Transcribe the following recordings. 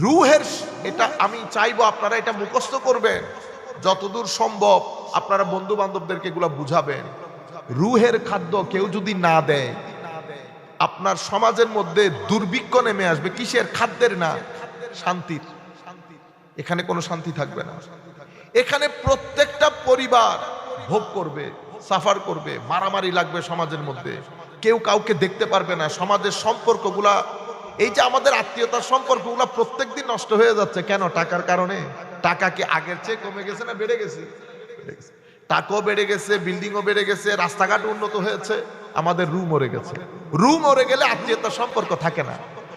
রুহের এটা আমি চাইব আপনারা এটা মুখস্থ করবেন। যতদূর সম্ভব আপনারা বন্ধু বান্ধবদেরকে এগুলো বুঝাবেন। রুহের খাদ্য কেউ যদি না দেয়, আপনার সমাজের মধ্যে দুর্ভিক্ষ নেমে আসবে, কিসের খাদ্যের না? শান্তির। এখানে কোনো শান্তি থাকবে না। এখানে প্রত্যেকটা পরিবার ভোগ করবে, সাফার করবে, মারামারি লাগবে সমাজের মধ্যে। কেউ কাউকে দেখতে পারবে না। সমাজের সম্পর্কগুলা এই যে আমাদের আত্মীয়তার সম্পর্কগুলা প্রত্যেকদিন নষ্ট হয়ে যাচ্ছে, কেন? টাকার কারণে। টাকা কি আগের চেয়ে কমে গেছে না বেড়ে গেছে। টাকাও বেড়ে গেছে বিল্ডিংও বেড়ে গেছে রাস্তাঘাট উন্নত হয়েছে, আমাদের রু মরে গেছে। রু মরে গেলে আত্মীয়তার সম্পর্ক থাকে না।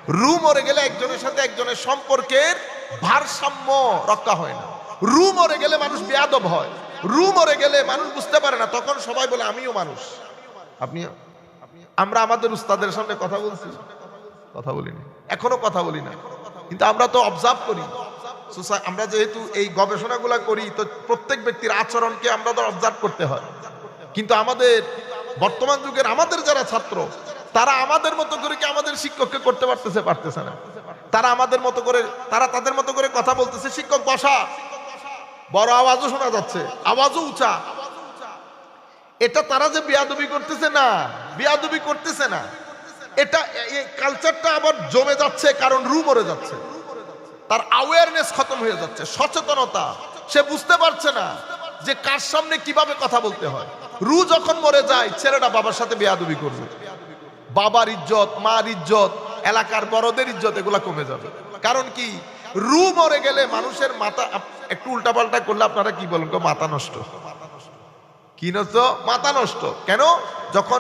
রু মরে গেলে একজনের সাথে একজনের সম্পর্কের ভারসাম্য রক্ষা হয় না। রু মরে গেলে মানুষ বেয়াদব হয়। রু মরে গেলে মানুষ বুঝতে পারে না, তখন সবাই বলে, আমিও মানুষ। আপনি আমরা আমাদের উস্তাদের সামনে কথা বলছি। কথা বলিনি। এখনও কথা বলি না কিন্তু আমরা তো অবজার্ভ করি। আমরা যেহেতু এই গবেষণাগুলো করি, তো প্রত্যেক ব্যক্তির আচরণকে আমরা তো অবজার্ভ করতে হয়। কিন্তু আমাদের বর্তমান যুগের আমাদের যারা ছাত্র, তারা আমাদের মতো করে কি আমাদের শিক্ষককে করতে পারতেছে পারতেছে না। তারা আমাদের মতো করে তারা তাদের মতো করে কথা বলতেছে। শিক্ষক বসা। বড় আওয়াজও শোনা যাচ্ছে। আওয়াজও উঁচা। এটা তারা যে বিয়াদবি করতেছে না, বিয়াদবি করতেছে না। এটা, এই কালচারটা আবার জমে যাচ্ছে কারণ রু মরে যাচ্ছে। তার অ্যাওয়ারনেস খতম হয়ে যাচ্ছে, সচেতনতা। সে বুঝতে পারছে না যে কার সামনে কীভাবে কথা বলতে হয়। রু যখন মরে যায়, ছেলেটা বাবার সাথে বেয়াদবি করবে। বাবার ইজ্জত, মার ইজ্জত, এলাকার বড়দের ইজ্জত, এগুলা কমে যাবে। কারণ কি, রু মরে গেলে মানুষের মাথা একটু উল্টাপাল্টা করলে আপনারা কি বলেন মাথা নষ্ট। কি নষ্ট? মাথা নষ্ট। কেন? যখন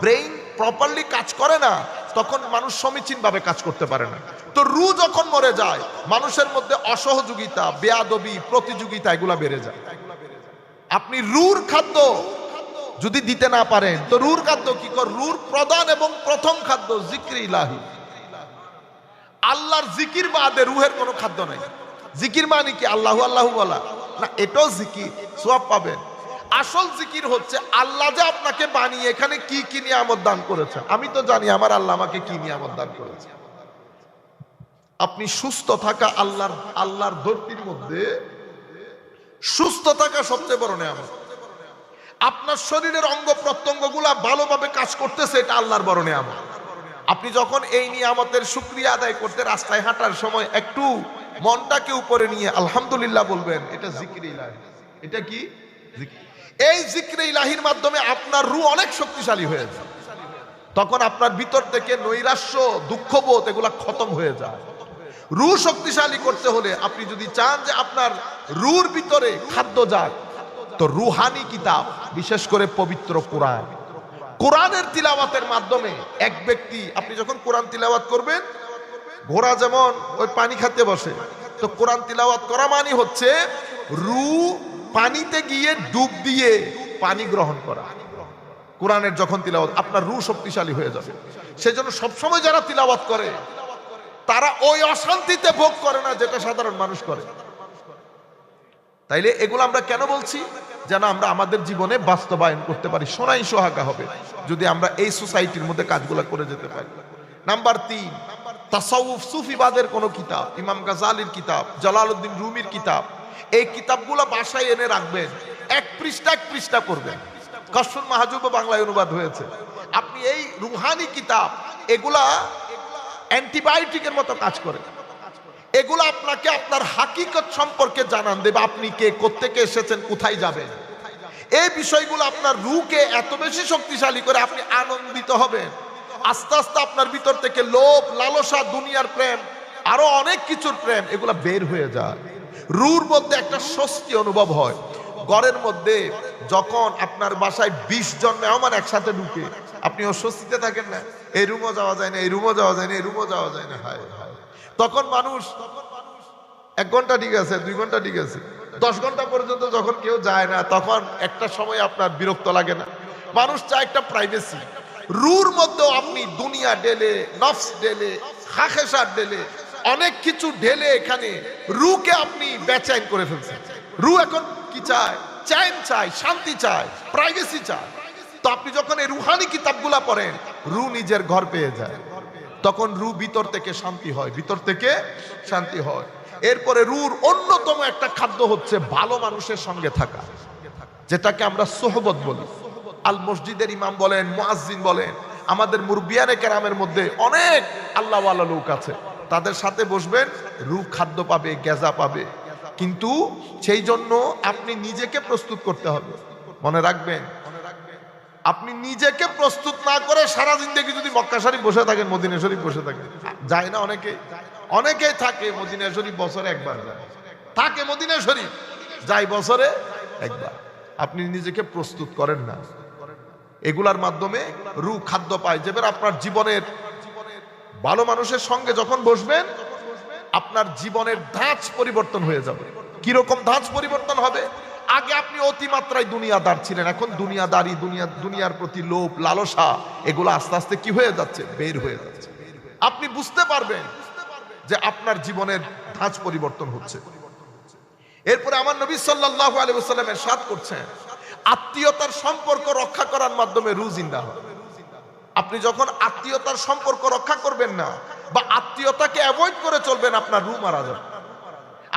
ব্রেইন প্রপারলি কাজ করে না, তখন মানুষ সমীচীন ভাবে কাজ করতে পারে না। তো রু যখন মরে যায়, মানুষের মধ্যে অসহযোগিতা, বেয়াদবি, প্রতিযোগিতা, এগুলা বেড়ে যায়। আপনি রুর খাদ্য যদি দিতে না পারেন, তো রুর খাদ্য কি কর? রুর প্রধান এবং প্রথম খাদ্য জিক্রি ইলাহি। আল্লাহর জিকির বাদে রুহের কোনো খাদ্য নাই। জিকির মানে কি? আল্লাহু আল্লাহু বলা। না, এটাও জিকির, সোয়াব পাবেন। আসল জিকির হচ্ছে আল্লাহ যে আপনাকে বানিয়ে এখানে কি কি নিয়ামত দান করেছে আমি তো জানি আমার আল্লাহ আমাকে কি নিয়ামত দান করেছে আপনি সুস্থ থাকা আল্লাহর আল্লাহর ধরতির মধ্যে সুস্থ থাকা সবচেয়ে বড় নিয়ামত। আপনার শরীরের অঙ্গ প্রত্যঙ্গ ভালোভাবে কাজ করতেছে, এটা আল্লাহর বড় নিয়ামত। আপনি যখন এই নিয়ামতের শুক্রিয়া আদায় করতে রাস্তায় হাঁটার সময় একটু মনটাকে উপরে নিয়ে আলহামদুলিল্লাহ বলবেন, এটা জিকির এটা কি? জিকির। এই জিক্রে ইলাহির মাধ্যমে আপনার রু অনেক শক্তিশালী হয়ে যায়। তখন আপনার ভিতর থেকে নৈরাশ্য, দুঃখবোধ এগুলা খতম হয়ে যায়। রু শক্তিশালী করতে হলে আপনি যদি চান যে আপনার রুর ভিতরে খাদ্য যাক, তো রুহানি কিতাব, বিশেষ করে পবিত্র কোরআন। কোরআনের তিলাওয়াতের মাধ্যমে এক ব্যক্তি, আপনি যখন কোরআন তিলাওয়াত করবেন, ঘোড়া যেমন ওই পানি খাতে বসে, তো কোরআন তিলাওয়াত করা মানে হচ্ছে রু পানিতে গিয়ে ডুব দিয়ে পানি গ্রহণ করা। কোরআনের যখন তিলাওয়াত, আপনার রু শক্তিশালী হয়ে যাবে। সেজন্য সবসময় যারা তিলাওয়াত করে, তারা ওই অশান্তিতে ভোগ করে না যেটা সাধারণ মানুষ করে। তাইলে এগুলো আমরা কেন বলছি? যেন আমরা আমাদের জীবনে বাস্তবায়ন করতে পারি, সোনাই সোহাগা হবে, যদি আমরা এই সোসাইটির মধ্যে কাজগুলো করে যেতে পারি। নাম্বার তিন, তাসাউফ সুফিবাদের কোন কিতাব, ইমাম গাজালির কিতাব, জালালউদ্দিন রুমির কিতাব এই কিতাবগুলো বাসায় এনে রাখবেন। এক পৃষ্ঠা এক পৃষ্ঠা করবেন। কসুন মাহাজুব বাংলায় অনুবাদ হয়েছে। আপনি এই রুহানি কিতাব, এগুলা অ্যান্টিবায়োটিকের মতো কাজ করে। এগুলো আপনাকে আপনার হাকিকত সম্পর্কে জানান দেবে, আপনি কে, কোত্থেকে এসেছেন, কোথায় যাবেন। এই বিষয়গুলো আপনার রুকে এত বেশি শক্তিশালী করে আপনি আনন্দিত হবেন। আস্তে আস্তে আপনার ভিতর থেকে লোভ, লালসা, দুনিয়ার প্রেম, আরও অনেক কিছুর প্রেম, এগুলা বের হয়ে যায়। রুর মধ্যে একটা স্বস্তি অনুভব হয়। ঘরের মধ্যে যখন আপনার বাসায় বিশ জন মেহমান একসাথে ঢুকে, আপনি অস্বস্তিতে থাকেন না? এই রুমও যাওয়া যায় না, এই রুমও যাওয়া যায় না, এই রুমও যাওয়া যায় না, হায় হায়। তখন মানুষ, এক ঘণ্টা ঠিক আছে, দুই ঘণ্টা ঠিক আছে। দশ ঘণ্টা পর্যন্ত যখন কেউ যায় না, তখন একটা সময় আপনার বিরক্ত লাগে না। মানুষ চায় একটা প্রাইভেসি রুর মধ্যেও আপনি দুনিয়া ডেলে নফস ডেলে হাখেসার ডেলে অনেক কিছু ঢেলে এখানে রুকে আপনি বেচাইন করে ফেলছেন। রু এখন কি চায়? চ্যান চায়, শান্তি চায় প্রাইভেসি চায়। তো আপনি যখন এই রুহানি কিতাবগুলা পড়েন, রু নিজের ঘর পেয়ে যায়। তখন রু ভিতর থেকে শান্তি হয়, ভিতর থেকে শান্তি হয়। এরপরে রুর অন্যতম একটা খাদ্য হচ্ছে ভালো মানুষের সঙ্গে থাকা, যেটাকে আমরা সোহবত বলি। আল মসজিদের ইমাম বলেন, মুয়াজ্জিন বলেন, আমাদের মুরবিয়ানে কেরামের মধ্যে অনেক আল্লাহওয়ালা লোক আছে। তাদের সাথে বসবেন রু খাদ্য পাবে, গেজা পাবে। কিন্তু সেই জন্য আপনি নিজেকে প্রস্তুত করতে হবে। মনে রাখবেন, আপনি নিজেকে প্রস্তুত না করে সারা জিন্দগি যদি মক্কা শরীফ বসে থাকেন, মদিনা শরীফ বসে থাকেন। যায় না অনেকে? অনেকেই থাকে মদিনা শরীফ বছরে একবার যায়। থাকে মদিনা শরীফ, যায় বছরে একবার। আপনি নিজেকে প্রস্তুত করেন না। এগুলার মাধ্যমে রু খাদ্য পায়। যেবার আপনার জীবনের ভালো মানুষের সঙ্গে যখন বসবেন, আপনার জীবনের ধাঁচ পরিবর্তন হয়ে যাবে। কীরকম ধাঁচ পরিবর্তন হবে? আগে আপনি অতিমাত্রায় দুনিয়াদার ছিলেন, এখন দুনিয়াদারি, দুনিয়া, দুনিয়ার প্রতি লোভ, লালসা, এগুলো আস্তে আস্তে কি হয়ে যাচ্ছে? বের হয়ে যাচ্ছে। আপনি বুঝতে পারবেন যে আপনার জীবনের ধাঁচ পরিবর্তন হচ্ছে। এরপরে আমার নবী সাল্লাহ আলী সাল্লামের সাথ করছেন, আত্মীয়তার সম্পর্ক রক্ষা করার মাধ্যমে রু জিন্দা হয়। আপনি যখন আত্মীয়তার সম্পর্ক রক্ষা করবেন না, বা আত্মীয়তাকে অ্যাভয়েড করে চলবেন, আপনার রু মারা যাবে।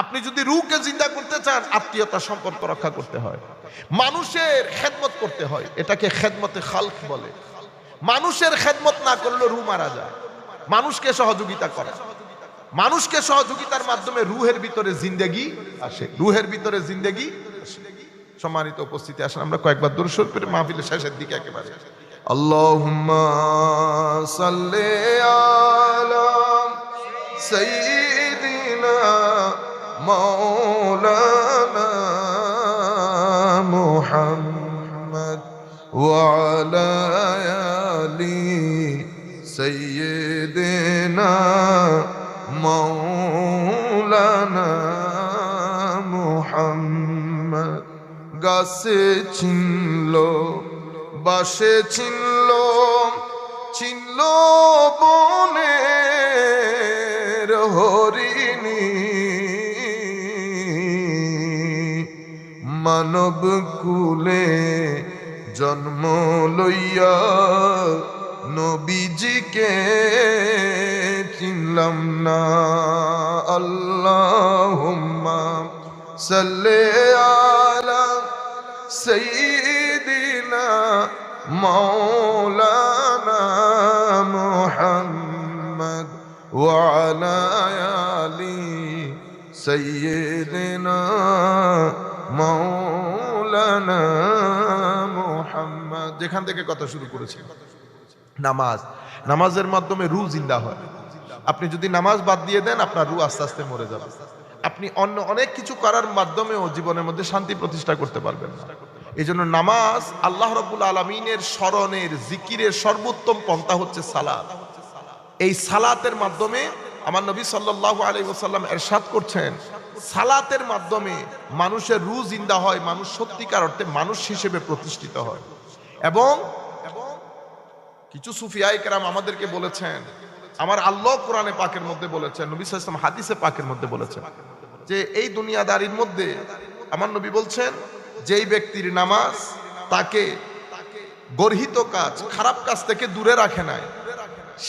আপনি যদি রুকে জিন্দা করতে চান, আত্মীয়তার সম্পর্ক রক্ষা করতে হয়। মানুষের খেদমত করতে হয়, এটাকে খেদমতে খালক বলে। মানুষের খেদমত না করলে রু মারা যায়। মানুষকে সহযোগিতা করা। মানুষকে সহযোগিতার মাধ্যমে রুহের ভিতরে জিন্দেগি আসে। রুহের ভিতরে জিন্দেগি সম্মানিত উপস্থিতি আসেন, আমরা কয়েকবার দূর করে মাহফিলের শেষের দিকে একেবারে। আল্লাহুম্মা সাল্লি আলা সাইয়্যিদিনা মাওলানা মুহাম্মদ ওয়া আলা আলি সাইয়্যিদিনা মাওলানা মুহাম্মদ গাছে ছিনল বাসে ছিনল ছিনল বনের হরিণী। মানব কুলে জন্ম লইয়া নবীজিকে চিনলাম না। আল্লাহুম্মা সাল্লি আলা সাইয়্যিদিনা মুহাম্মদ ওয়া আলা আলি সাইয়্যিদিনা মাওলানা মুহাম্মদ। যেখান থেকে কথা শুরু করেছি। নামাজ। নামাজের মাধ্যমে রু জিন্দা হয়। আপনি যদি নামাজ বাদ দিয়ে দেন, আপনার রু আস্তে আস্তে মরে যাবে। আপনি অন্য অনেক কিছু করার মাধ্যমেও জীবনের মধ্যে শান্তি প্রতিষ্ঠা করতে পারবেন না। এই জন্য নামাজ আল্লাহ রবুল আলমিনের স্মরণের জিকিরের সর্বোত্তম পন্থা হচ্ছে সালাত। এই সালাতের মাধ্যমে আমার নবী সাল্লাহ আলী ওসাল্লাম এরশাদ করছেন, সালাতের মাধ্যমে মানুষের রু জিন্দা হয়, মানুষ সত্যিকার অর্থে মানুষ হিসেবে প্রতিষ্ঠিত হয়। এবং কিছু সুফিয়াই কেরাম আমাদেরকে বলেছেন, আমার আল্লাহ কোরআনে পাকের মধ্যে বলেছেন, নবী সাল্লাম হাদিসে পাকের মধ্যে বলেছেন যে, এই দুনিয়াদারির মধ্যে আমার নবী বলছেন যেই ব্যক্তির নামাজ তাকে গর্হিত কাজ, খারাপ কাজ থেকে দূরে রাখে নাই,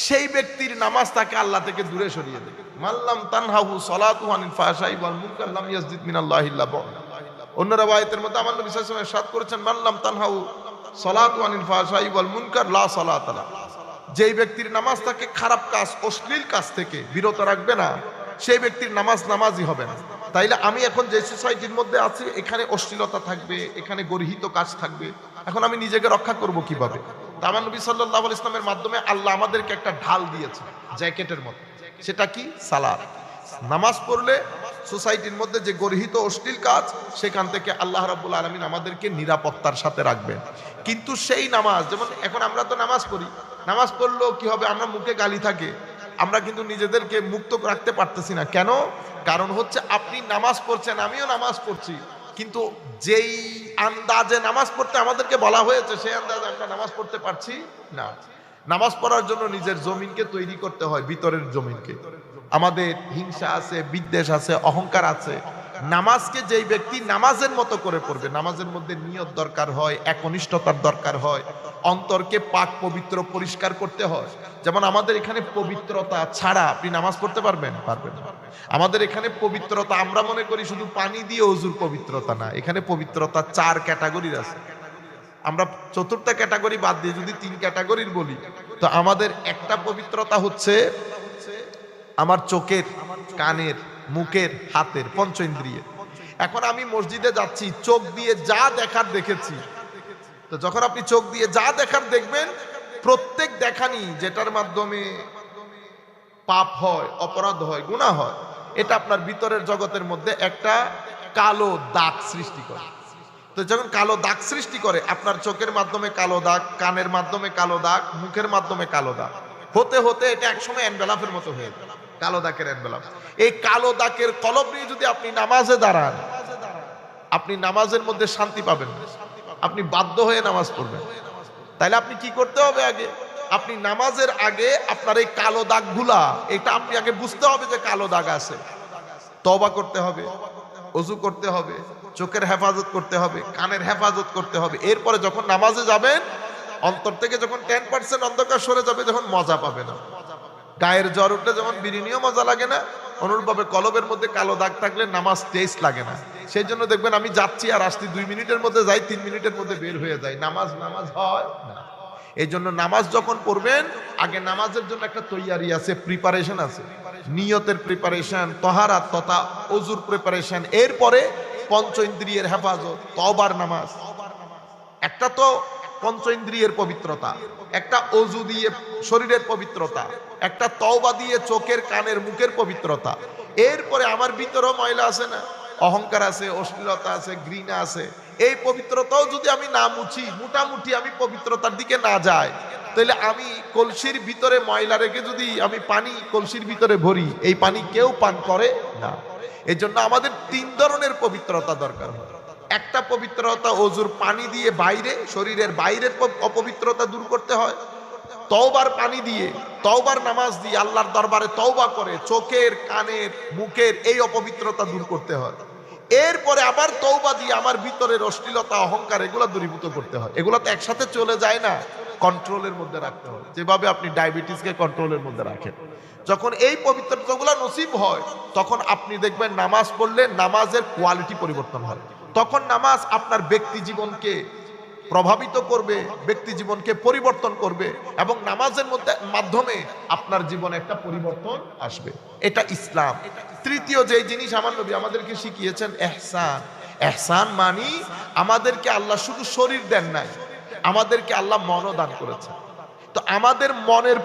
সেই ব্যক্তির নামাজ তাকে আল্লাহ থেকে দূরে সরিয়ে দেবে। মাল্লাম তানহাহু সালাতু আনিল ফাহশাই ওয়াল মুনকার লাম ইয়াজদিদ মিনাল্লাহি ইল্লা বু'দা অন্য রাওয়ায়াতের মধ্যে আমার নবী সাল্লাল্লাহু আলাইহি করেছেন, মাল্লাম তানহাহু সালাতু আনিল ফাহশাই ওয়াল মুনকার লা সালাতা লা। যেই ব্যক্তির নামাজ তাকে খারাপ কাজ, অশ্লীল কাজ থেকে বিরত রাখবে না, সেই ব্যক্তির নামাজ নামাজই হবে না। তাইলে আমি এখন যে সোসাইটির মধ্যে আছি, এখানে অশ্লীলতা থাকবে, এখানে গর্হিত কাজ থাকবে। এখন আমি নিজেকে রক্ষা করব কীভাবে? তা আমার নবী সাল্লাহ ইসলামের মাধ্যমে আল্লাহ আমাদেরকে একটা ঢাল দিয়েছে, জ্যাকেটের মতো সেটা কি? সালাদ নামাজ পড়লে সোসাইটির মধ্যে যে গর্হিত অশ্লীল কাজ, সেখান থেকে আল্লাহ রাবুল আলমিন আমাদেরকে নিরাপত্তার সাথে রাখবেন। কিন্তু সেই নামাজ, যেমন এখন আমরা তো নামাজ পড়ি, নামাজ পড়লেও কি হবে? আমরা মুখে গালি থাকে। আমরা কিন্তু নিজেদেরকে মুক্ত রাখতে পারতেছি না। কেন? কারণ হচ্ছে আপনি নামাজ পড়ছেন, আমিও নামাজ পড়ছি। কিন্তু যেই আন্দাজে নামাজ পড়তে আমাদেরকে বলা হয়েছে, সেই আন্দাজে আমরা নামাজ পড়তে পারছি না। নামাজ পড়ার জন্য নিজের জমিনকে তৈরি করতে হয়, ভিতরের জমিনকে। আমাদের হিংসা আছে, বিদ্বেষ আছে, অহংকার আছে। নামাজকে যেই ব্যক্তি নামাজের মতো করে পড়বে, নামাজের মধ্যে নিয়ত দরকার হয়, একনিষ্ঠতার দরকার হয়, অন্তরকে পাক, পবিত্র, পরিষ্কার করতে হয়। যেমন আমাদের এখানে পবিত্রতা ছাড়া আপনি নামাজ পড়তে পারবেন? পারবেন আমাদের এখানে পবিত্রতা, আমরা মনে করি শুধু পানি দিয়ে অজুর পবিত্রতা না, এখানে পবিত্রতা চার ক্যাটাগরির আছে। আমরা চতুর্থ ক্যাটাগরি বাদ দিয়ে যদি তিন ক্যাটাগরির বলি, তো আমাদের একটা পবিত্রতা হচ্ছে আমার চোখের, কানের মুখের, হাতের পঞ্চ ইন্দ্রিয়ের এখন আমি মসজিদে যাচ্ছি, চোখ দিয়ে যা দেখার দেখেছি। তো যখন আপনি চোখ দিয়ে যা দেখার দেখবেন, প্রত্যেক দেখানি যেটার মাধ্যমে পাপ হয়, অপরাধ হয় গুনাহ হয়, এটা আপনার ভিতরের জগতের মধ্যে একটা কালো দাগ সৃষ্টি করে। তো যখন কালো দাগ সৃষ্টি করে, আপনার চোখের মাধ্যমে কালো দাগ, কানের মাধ্যমে কালো দাগ, মুখের মাধ্যমে কালো দাগ। হতে হতে এটা একসময় অ্যানবেলাফের মতো হয়ে যায়। কালো দাগের অ্যানবেলাপ এই কালো দাগের কলব নিয়ে যদি আপনি নামাজে দাঁড়ান, আপনি নামাজের মধ্যে শান্তি পাবেন আপনি বাধ্য হয়ে নামাজ পড়বেন। তাইলে আপনি কি করতে হবে আগে? আপনি নামাজের আগে আপনার এই কালো দাগগুলা, এটা আপনি আগে বুঝতে হবে যে কালো দাগ আছে। তবা করতে হবে, অজু করতে হবে, চোখের হেফাজত করতে হবে, কানের হেফাজত করতে হবে। এরপরে যখন নামাজে যাবেন, অন্তর থেকে যখন টেন পার্সেন্ট অন্ধকার সরে যাবে যখন মজা পাবে না গায়ের জ্বর উঠলে যেমন বিরিনিও মজা লাগে না, অনুরূপভাবে কলবের মধ্যে কালো দাগ থাকলে নামাজ টেস্ট লাগে না। সেই জন্য দেখবেন আমি যাচ্ছি আর আসছি দুই মিনিটের মধ্যে যাই, তিন মিনিটের মধ্যে বের হয়ে যায় নামাজ নামাজ হয় না। এই জন্য নামাজ যখন পড়বেন, আগে নামাজের জন্য একটা তৈয়ারি আছে প্রিপারেশন আছে। নিয়তের প্রিপারেশন তহারাত তথা অজুর প্রিপারেশন এরপরে পঞ্চ ইন্দ্রিয়ের হেফাজত তবার নামাজ। একটা তো পঞ্চ ইন্দ্রিয়ের পবিত্রতা, একটা অজু দিয়ে শরীরের পবিত্রতা, একটা তওবা দিয়ে চোখের কানের মুখের পবিত্রতা। এরপরে আমার ভিতরেও ময়লা আছে না? অহংকার আছে, অশ্লীলতা আছে, ঘৃণা আছে। এই পবিত্রতাও যদি আমি না মুছি, মোটামুটি আমি পবিত্রতার দিকে না যাই, তাহলে আমি কলসির ভিতরে ময়লা রেখে যদি আমি পানি কলসির ভিতরে ভরি, এই পানি কেউ পান করে না। এই জন্য আমাদের তিন ধরনের পবিত্রতা দরকার হয়। একটা পবিত্রতা অজুর পানি দিয়ে বাইরে, শরীরের বাইরের অপবিত্রতা দূর করতে হয়। তওবার পানি দিয়ে, তওবার নামাজ দিয়ে আল্লাহর দরবারে তওবা করে, চোখের, কানের, মুখের এই অপবিত্রতা দূর করতে হয়। এরপরে আবার তওবা দিয়ে আমার ভিতরের অশ্লীলতা, অহংকার, এগুলো দূরীভূত করতে হয়। এগুলো তো একসাথে চলে যায় না। কন্ট্রোলের মধ্যে রাখতে হয়। যেভাবে আপনি ডায়াবেটিসকে কন্ট্রোলের মধ্যে রাখেন। যখন এই পবিত্রতাগুলো নসিব হয়, তখন আপনি দেখবেন নামাজ পড়লে নামাজের কোয়ালিটি পরিবর্তন হয়। তখন নামাজ আপনার ব্যক্তি জীবনকে প্রভাবিত করবে, ব্যক্তি জীবনকে পরিবর্তন করবে এবং নামাজের মধ্যে মাধ্যমে আপনার জীবনে একটা পরিবর্তন আসবে। এটা ইসলাম। তৃতীয় যে জিনিস আমার নবী আমাদেরকে শিখিয়েছেন, এহসান। এহসান মানি আমাদেরকে আল্লাহ শুধু শরীর দেন নাই, আমাদেরকে আল্লাহ মনও দান করেছেন। তো আমাদের মনের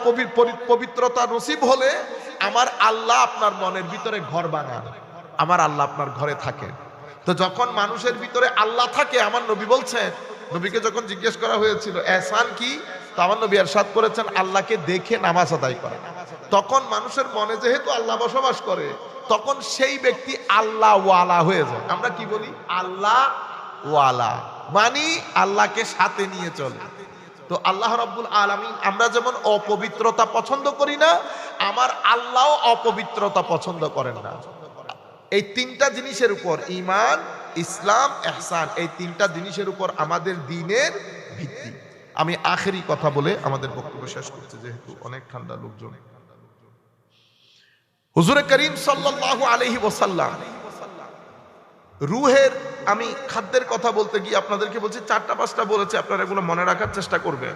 পবিত্রতা নসিব হলে আমার আল্লাহ আপনার মনের ভিতরে ঘর বানান, আমার আল্লাহ আপনার ঘরে থাকেন। তো যখন মানুষের ভিতরে আল্লাহ থাকে, আমার নবী বলছেন, নবীকে যখন জিজ্ঞেস করা হয়েছিল, এহসান কি? আমার নবী এরশাদ করেছেন, আল্লাহকে দেখে নামাজ আদায় করা। তখন মানুষের মনে যেহেতু আল্লাহ বসবাস করে, তখন সেই ব্যক্তি আল্লাহ ওয়ালা হয়ে যায়। আমরা কি বলি? আল্লাহ ওয়ালা মানি আল্লাহকে সাথে নিয়ে চলে। তো আল্লাহ রাব্বুল আলামিন, আমরা যেমন অপবিত্রতা পছন্দ করি না, আমার আল্লাহ অপবিত্রতা পছন্দ করেন না। এই তিনটা জিনিসের উপর ইমান ইসলাম এহসান এই তিনটা জিনিসের উপর আমাদের দিনের ভিত্তি। আমি আখেরি কথা বলে আমাদের বক্তব্য শেষ করছি, যেহেতু অনেক ঠান্ডা লোকজন। হুজুরে করিম সাল্লাল্লাহু আলাইহি ওয়াসাল্লাম, রুহের আমি খাদ্যের কথা বলতে গিয়ে আপনাদেরকে বলছি, চারটা পাঁচটা বলেছে, আপনারা এগুলো মনে রাখার চেষ্টা করবেন।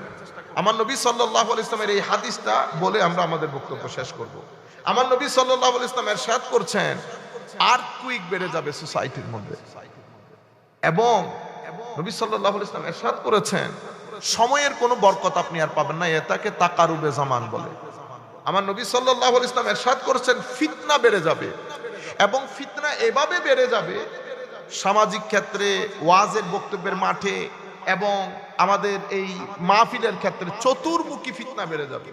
আমার নবী আলাইহি ইসলামের এই হাদিসটা বলে আমরা আমাদের বক্তব্য শেষ করব। আমার নবী আলাইহি ইসলাম এরশাদ করছেন আর কুইক বেড়ে যাবে সোসাইটির মধ্যে। এবং নবী আলাইহি ইসলাম এরশাদ করেছেন, সময়ের কোনো বরকত আপনি আর পাবেন না, এটাকে তাকারুবে জামান বলে। আমার নবী আলাইহি ইসলাম এরশাদ করেছেন, ফিতনা বেড়ে যাবে। এবং ফিতনা এভাবে বেড়ে যাবে, সামাজিক ক্ষেত্রে, ওয়াজের বক্তব্যের মাঠে, এবং আমাদের এই মাহফিলের ক্ষেত্রে চতুর্মুখী ফিতনা বেড়ে যাবে।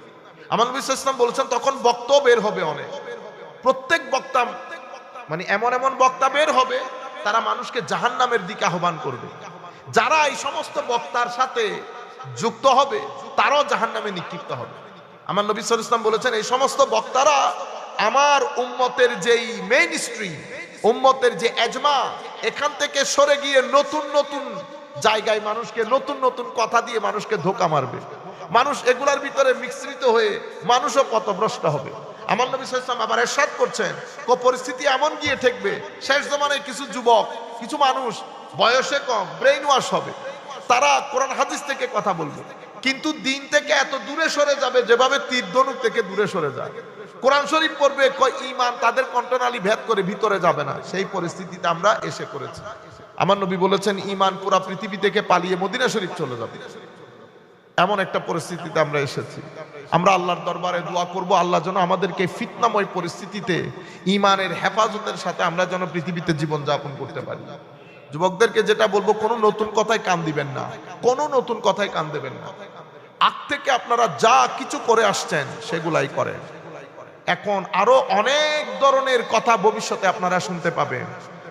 আমার নবী ইসলাম বলেছেন, তখন বক্তব্য বের হবে অনেক। প্রত্যেক বক্তা মানে এমন এমন বক্তা বের হবে, তারা মানুষকে জাহান্নামের দিকে আহ্বান করবে। যারা এই সমস্ত বক্তার সাথে যুক্ত হবে, তারাও জাহান্নামে নিক্ষিপ্ত হবে। আমার নবী আলাইহি ইসলাম বলেছেন, এই সমস্ত বক্তারা আমার উম্মতের যেই মেইন স্ট্রিম উম্মতের যে এজমা, এখান থেকে সরে গিয়ে নতুন নতুন জায়গায় মানুষকে, নতুন নতুন কথা দিয়ে মানুষকে ধোকা মারবে। মানুষ এগুলার ভিতরে মিশ্রিত হয়ে মানুষও পথভ্রষ্ট হবে। আমার নবী সাল্লাম আবার এরশাদ করছেন, কো পরিস্থিতি এমন গিয়ে ঠেকবে, শেষ জমানায় কিছু যুবক, কিছু মানুষ, বয়সে কম ব্রেইন ওয়াশ হবে। তারা কোরআন হাদিস থেকে কথা বলবে। কিন্তু দিন থেকে এত দূরে সরে যাবে, যেভাবে তীর ধনুক থেকে দূরে সরে যায়। কোরআন শরীফ পড়বে ইমান তাদের কণ্ঠনালী ভেদ করে ভিতরে যাবে না। সেই পরিস্থিতিতে আমরা এসে করেছি আমার নবী বলেছেন ইমান পুরা পৃথিবী থেকে পালিয়ে মদিনা শরীফ চলে যাবে। এমন একটা পরিস্থিতিতে আমরা এসেছি। আমরা আল্লাহর দরবারে দোয়া করব, আল্লাহ যেন আমাদেরকে ফিতনাময় পরিস্থিতিতে ইমানের হেফাজতের সাথে আমরা যেন পৃথিবীতে জীবন যাপন করতে পারি। যুবকদেরকে যেটা বলব, কোনো নতুন কথায় কান দিবেন না। কোনো নতুন কথায় কান দেবেন না। আগ থেকে আপনারা যা কিছু করে আসছেন, সেগুলাই করেন। এখন আরও অনেক ধরনের কথা ভবিষ্যতে আপনারা শুনতে পাবেন।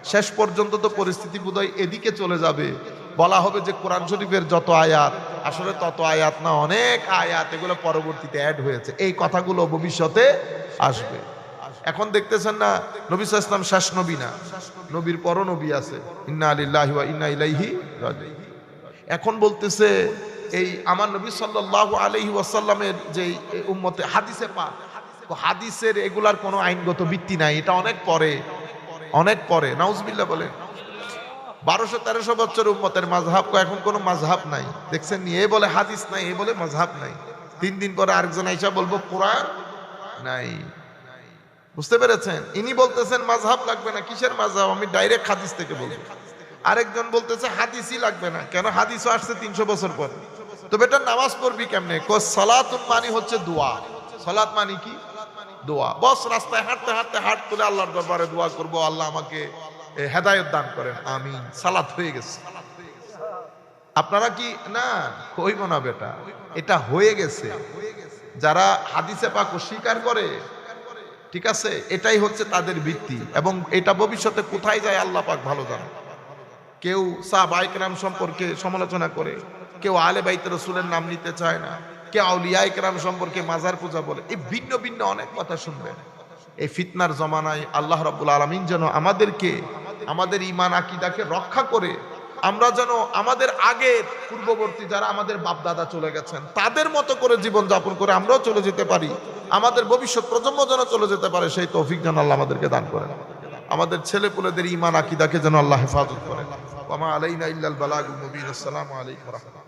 শেষ পর্যন্ত তো পরিস্থিতি বোধহয় এদিকে চলে যাবে। বলা হবে যে কোরআন শরীফের যত আয়াত আসলে তত আয়াত না, অনেক আয়াত, এগুলো পরবর্তীতে অ্যাড হয়েছে। এই কথাগুলো ভবিষ্যতে আসবে। এখন দেখতেছেন না, নবী ইসলাম শেষ নবী না। নবীর পরও নবী আছে। ইন্না আলিল্লাহি ওয়া ইন্না ইলাইহি এখন বলতেছে, এই আমার নবী সাল্লাল্লাহু আলাইহি ওয়াসাল্লামের যে উম্মতে, হাদিসে পা হাদিসের এগুলার কোনো আইনগত ভিত্তি নাই, এটা অনেক পরে অনেক পরে। নাউজবিল্লাহ বলেন। বারোশো, তেরোশো বছর উম্মতের মাঝহাব এখন কোনো মাঝহাব নাই। দেখছেন এ বলে হাদিস নাই এ বলে মাঝহাব নাই। তিন দিন পরে আরেকজন আইসা বলব, কোরআন নাই। বুঝতে পেরেছেন? ইনি বলতেছেন মাঝহাব লাগবে না। কিসের মাঝহাব আমি ডাইরেক্ট হাদিস থেকে বলব। আরেকজন বলতেছে, হাদিসই লাগবে না। কেন? হাদিসও আসছে তিনশো বছর পর। তো বেটা, নামাজ পড়বি কেমনে? সালাতুন মানি হচ্ছে দোয়া। সালাত মানি কি? দোয়া। বস, রাস্তায় হাঁটতে হাঁটতে হাঁট তুলে আল্লাহর দরবারে দোয়া করব, আল্লাহ আমাকে হেদায়েত দান করেন, আমিন। সালাত হয়ে গেছে। আপনারা কি, না কইব না বেটা, এটা হয়ে গেছে। যারা হাদিসে পাক স্বীকার করে, ঠিক আছে, এটাই হচ্ছে তাদের ভিত্তি, এবং এটা ভবিষ্যতে কোথায় যায় আল্লাহ পাক ভালো জানে কেউ সাহবাইকরাম সম্পর্কে সমালোচনা করে, কেউ আলে বাইতে রসুলের নাম নিতে চায় না, কেউ আউলিয়া একরাম সম্পর্কে মাজার পূজা বলে, এই ভিন্ন ভিন্ন অনেক কথা শুনবেন। এই ফিতনার জমানায় আল্লাহ রাব্বুল আলামিন যেন আমাদেরকে আমাদের ইমান আকিদাকে রক্ষা করে আমরা যেন আমাদের আগে পূর্ববর্তী যারা আমাদের বাপ দাদা চলে গেছেন, তাদের মতো করে জীবন যাপন করে আমরাও চলে যেতে পারি। আমাদের ভবিষ্যৎ প্রজন্ম যেন চলে যেতে পারে, সেই তৌফিক যেন আল্লাহ আমাদেরকে দান করেন। আমাদের ছেলে পুলেদের ইমান আকিদাকে যেন আল্লাহ হেফাজত করেন। আমা আলাইনা ইল্লাল বালাগুল মুবিন। আসসালামু আলাইকুম রাহমাতুল্লাহ।